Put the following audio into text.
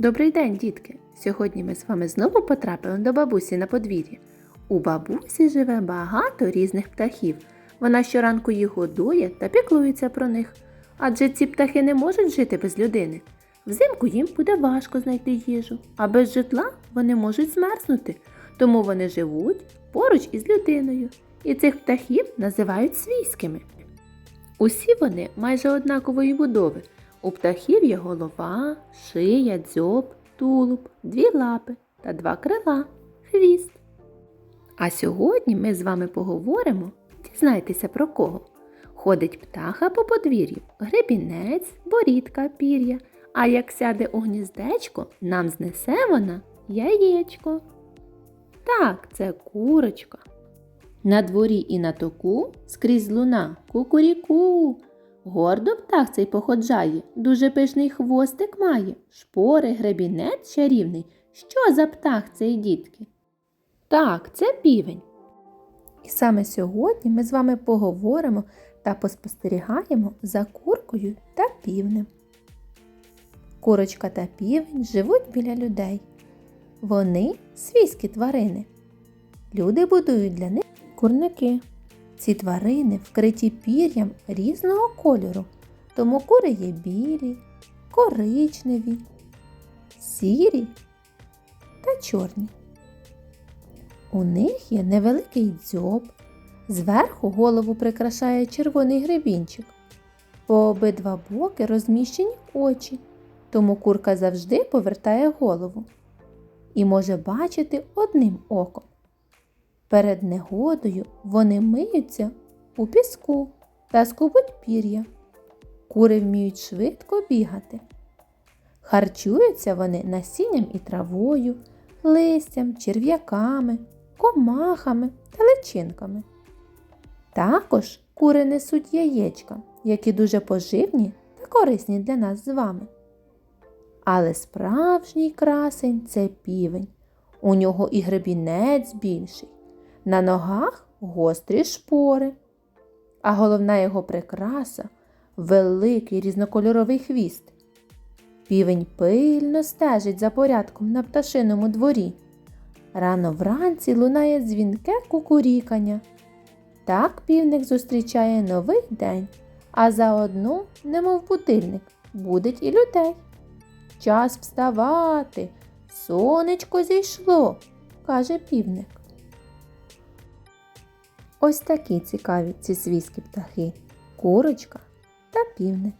Добрий день, дітки! Сьогодні ми з вами знову потрапили до бабусі на подвір'я. У бабусі живе багато різних птахів. Вона щоранку їх годує та піклується про них. Адже ці птахи не можуть жити без людини. Взимку їм буде важко знайти їжу, а без житла вони можуть змерзнути, тому вони живуть поруч із людиною. І цих птахів називають свійськими. Усі вони майже однакової будови. У птахів є голова, шия, дзьоб, тулуб, дві лапи та два крила, хвіст. А сьогодні ми з вами поговоримо, дізнайтеся про кого. Ходить птаха по подвір'ю, гребінець, борідка, пір'я, а як сяде у гніздечко, нам знесе вона яєчко. Так, це курочка. На дворі і на току скрізь луна кукуріку. Гордо птах цей походжає, дуже пишний хвостик має, шпори, гребінець чарівний. Що за птах цей дітки? Так, це півень. І саме сьогодні ми з вами поговоримо та поспостерігаємо за куркою та півнем. Курочка та півень живуть біля людей. Вони свійські тварини. Люди будують для них курники. Ці тварини вкриті пір'ям різного кольору, тому кури є білі, коричневі, сірі та чорні. У них є невеликий дзьоб, зверху голову прикрашає червоний гребінчик. По обидва боки розміщені очі, тому курка завжди повертає голову і може бачити одним оком. Перед негодою вони миються у піску та скубуть пір'я. Кури вміють швидко бігати. Харчуються вони насінням і травою, листям, черв'яками, комахами та личинками. Також кури несуть яєчка, які дуже поживні та корисні для нас з вами. Але справжній красень це півень. У нього і гребінець більший. На ногах гострі шпори, а головна його прикраса великий різнокольоровий хвіст. Півень пильно стежить за порядком на пташиному дворі. Рано вранці лунає дзвінке кукурікання. Так півник зустрічає новий день, а заодно, немов будильник, будить і людей. Час вставати, сонечко зійшло, каже півник. Ось такі цікаві ці свійські птахи курочка та півник.